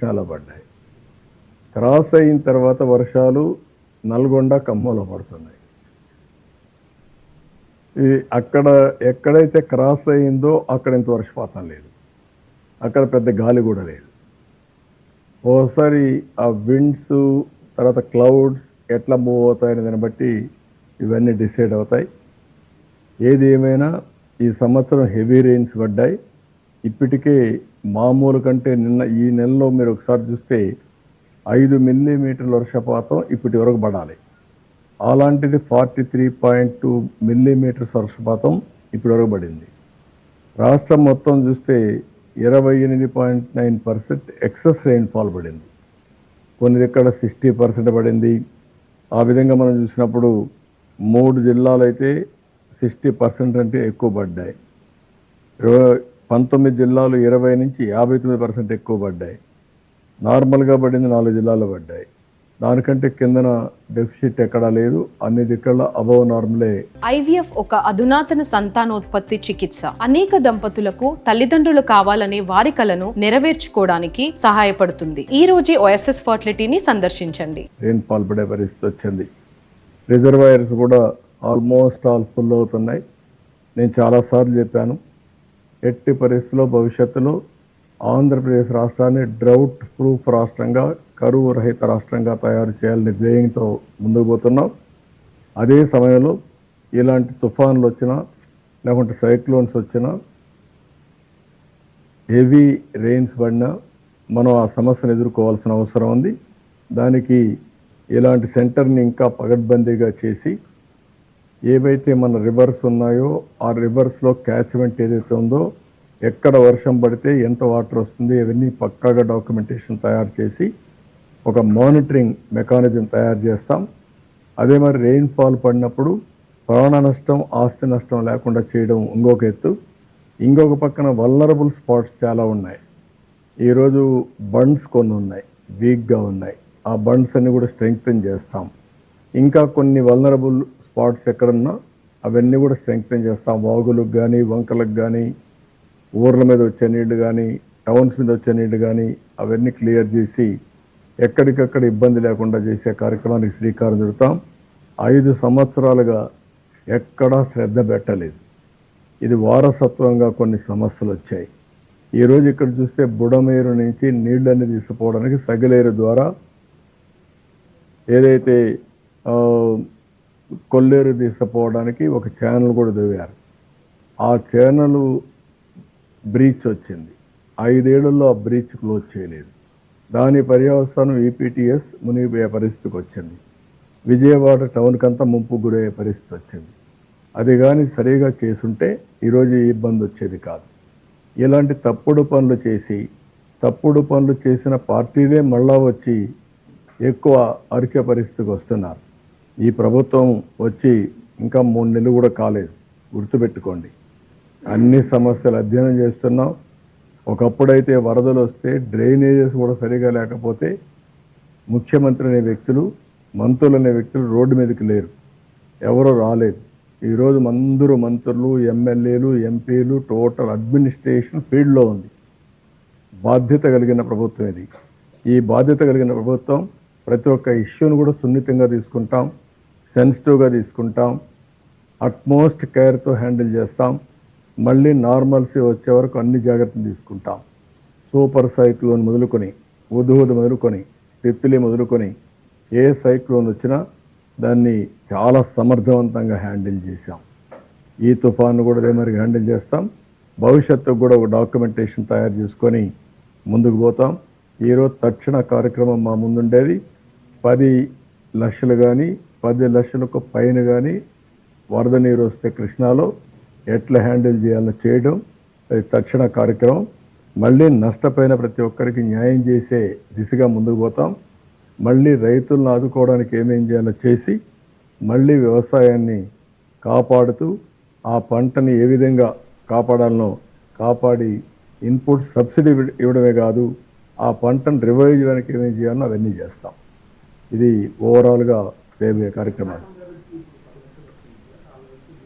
కృష్ణాలో పడ్డాయి. క్రాస్ అయిన తర్వాత వర్షాలు నల్గొండ ఖమ్మంలో పడుతున్నాయి. ఇది అక్కడ ఎక్కడైతే క్రాస్ అయిందో అక్కడ ఇంత వర్షపాతం లేదు. అక్కడ పెద్ద గాలి కూడా లేదు. ఓసారి ఆ విండ్స్ తర్వాత క్లౌడ్స్ ఎట్లా మూవ్ అవుతాయని దాన్ని బట్టి ఇవన్నీ డిసైడ్ అవుతాయి. ఏది ఏమైనా ఈ సంవత్సరం హెవీ రెయిన్స్ పడ్డాయి. ఇప్పటికే మామూలు కంటే నిన్న ఈ నెలలో మీరు ఒకసారి చూస్తే ఐదు మిల్లీమీటర్ల వర్షపాతం ఇప్పటి వరకు పడాలి. అలాంటిది forty three point two millimetres వర్షపాతం ఇప్పటి వరకు పడింది. రాష్ట్రం మొత్తం చూస్తే ఇరవై ఎనిమిది point nine percent excess rainfall పడింది. కొన్ని దగ్గర సిక్స్టీ పర్సెంట్ పడింది. ఆ విధంగా మనం చూసినప్పుడు మూడు జిల్లాలు అయితే సిక్స్టీ పర్సెంట్ అంటే ఎక్కువ పడ్డాయి. ఇరవై పంతొమ్మిది జిల్లాలు ఇరవై నుంచి యాభై తొమ్మిది పర్సెంట్ ఎక్కువ పడ్డాయి. నార్మల్గా పడింది నాలుగు జిల్లాలు పడ్డాయి. దానికంటే కిందన డెఫిసిట్ ఎక్కడా లేదు. అన్ని దిక్కల అబవ్ నార్మలే. ఐవీఎఫ్ ఒక అధునాతన సంతానోత్పత్తి చికిత్స. అనేక దంపతులకు తల్లిదండ్రులు కావాలనే వారి కలను నెరవేర్చుకోవడానికి సహాయపడుతుంది. ఈ రోజే ఓఎస్ఎస్ ఫర్టిలిటీని సందర్శించండి. రెయిన్ఫాల్ పడే పరిస్థితి వచ్చింది. రిజర్వాయర్స్ కూడా ఆల్మోస్ట్ ఆల్ ఫుల్ అవుతున్నాయి. నేను చాలాసార్లు చెప్పాను. ఎట్టి పరిస్థితుల్లో భవిష్యత్తులో ఆంధ్రప్రదేశ్ రాష్ట్రాన్ని డ్రౌట్ ప్రూఫ్ రాష్ట్రంగా కరువు రహిత రాష్ట్రంగా తయారు చేయాలనే ధ్యేయంతో ముందుకు పోతున్నాం. అదే సమయంలో ఇలాంటి తుఫాన్లు వచ్చినా లేకుంటే సైక్లోన్స్ వచ్చినా హెవీ రెయిన్స్ పడినా మనం ఆ సమస్యను ఎదుర్కోవాల్సిన అవసరం ఉంది. దానికి ఇలాంటి సెంటర్ని ఇంకా పగడ్బందీగా చేసి ఏవైతే మన రివర్స్ ఉన్నాయో ఆ రివర్స్లో క్యాచ్మెంట్ ఏదైతే ఉందో ఎక్కడ వర్షం పడితే ఎంత వాటర్ వస్తుంది ఇవన్నీ పక్కాగా డాక్యుమెంటేషన్ తయారు చేసి ఒక మానిటరింగ్ మెకానిజం తయారు చేస్తాం. అదే మరి రెయిన్ఫాల్ పడినప్పుడు ప్రాణ నష్టం ఆస్తి నష్టం లేకుండా చేయడం ఇంకొక ఎత్తు. ఇంకొక పక్కన వల్లరబుల్ స్పాట్స్ చాలా ఉన్నాయి. ఈరోజు బండ్స్ కొన్ని ఉన్నాయి వీక్గా ఉన్నాయి. ఆ బండ్స్ అన్ని కూడా స్ట్రెంగ్తన్ చేస్తాం. ఇంకా కొన్ని వల్నరబుల్ స్పాట్స్ ఎక్కడున్నా అవన్నీ కూడా స్ట్రెంగ్తన్ చేస్తాం. వాగులకు కానీ వంకలకు కానీ ఊర్ల మీద వచ్చే నీళ్ళు కానీ టౌన్స్ మీద వచ్చే నీళ్ళు కానీ అవన్నీ క్లియర్ చేసి ఎక్కడికక్కడ ఇబ్బంది లేకుండా చేసే కార్యక్రమానికి శ్రీకారం చుడతాం. ఐదు సంవత్సరాలుగా ఎక్కడా శ్రద్ధ పెట్టలేదు. ఇది వారసత్వంగా కొన్ని సమస్యలు వచ్చాయి. ఈరోజు ఇక్కడ చూస్తే బుడమేరు నుంచి నీళ్ళని తీసుకుపోవడానికి సగిలేరు ద్వారా ఏదైతే కొల్లేరు తీసుకుపోవడానికి ఒక ఛానల్ కూడా దిగారు ఆ ఛానల్ బ్రీచ్ వచ్చింది. ఐదేళ్ళలో ఆ బ్రీచ్ క్లోజ్ చేయలేదు. దాని పర్యవసానం ఈపీటీఎస్ మునిగిపోయే పరిస్థితికి వచ్చింది. విజయవాడ టౌన్కంతా ముంపు గురయ్యే పరిస్థితి వచ్చింది. అది కానీ సరిగా చేసుంటే ఈరోజు ఇబ్బంది వచ్చేది కాదు. ఇలాంటి తప్పుడు పనులు చేసి తప్పుడు పనులు చేసిన పార్టీలే మళ్ళా వచ్చి ఎక్కువ అరికే పరిస్థితికి వస్తున్నారు. ఈ ప్రభుత్వం వచ్చి ఇంకా మూడు నెలలు కూడా కాలేదు. గుర్తుపెట్టుకోండి. అన్ని సమస్యలు అధ్యయనం చేస్తున్నాం. ఒకప్పుడైతే వరదలు వస్తే డ్రైనేజెస్ కూడా సరిగా లేకపోతే ముఖ్యమంత్రి అనే వ్యక్తులు మంత్రులు అనే వ్యక్తులు రోడ్డు మీదకి లేరు. ఎవరు రాలేదు. ఈరోజు అందరూ మంత్రులు ఎమ్మెల్యేలు ఎంపీలు టోటల్ అడ్మినిస్ట్రేషన్ ఫీల్డ్లో ఉంది. బాధ్యత కలిగిన ప్రభుత్వం ఇది. ఈ బాధ్యత కలిగిన ప్రభుత్వం ప్రతి ఒక్క ఇష్యూను కూడా సున్నితంగా తీసుకుంటాం. సెన్సిటివ్గా తీసుకుంటాం. అట్మోస్ట్ కేర్తో హ్యాండిల్ చేస్తాం. మళ్ళీ నార్మల్సీ వచ్చే వరకు అన్ని జాగ్రత్తలు తీసుకుంటాం. సూపర్ సైక్లోన్ మొదలుకొని ఉదుహుదు మొదలుకొని తిత్తిలి మొదలుకొని ఏ సైక్లోన్ వచ్చినా దాన్ని చాలా సమర్థవంతంగా హ్యాండిల్ చేశాం. ఈ తుఫాను కూడా అదే మరి హ్యాండిల్ చేస్తాం. భవిష్యత్తుకు కూడా ఒక డాక్యుమెంటేషన్ తయారు చేసుకొని ముందుకు పోతాం. ఈరోజు తక్షణ కార్యక్రమం మా ముందుండేది. పది లక్షలు కానీ పది లక్షలకు పైన కానీ వరద నీరు వస్తే కృష్ణాలో ఎట్లా హ్యాండిల్ చేయాలని చేయడం అది తక్షణ కార్యక్రమం. మళ్ళీ నష్టపోయిన ప్రతి ఒక్కరికి న్యాయం చేసే దిశగా ముందుకు పోతాం. మళ్ళీ రైతులను ఆదుకోవడానికి ఏమేం చేయాలో చేసి మళ్ళీ వ్యవసాయాన్ని కాపాడుతూ ఆ పంటని ఏ విధంగా కాపాడాలనో కాపాడి ఇన్పుట్ సబ్సిడీ ఇవ్వడమే కాదు ఆ పంటను రివైవ్ చేయడానికి ఏమేం చేయాలో అవన్నీ చేస్తాం. ఇది ఓవరాల్గా చేయబోయే కార్యక్రమాలు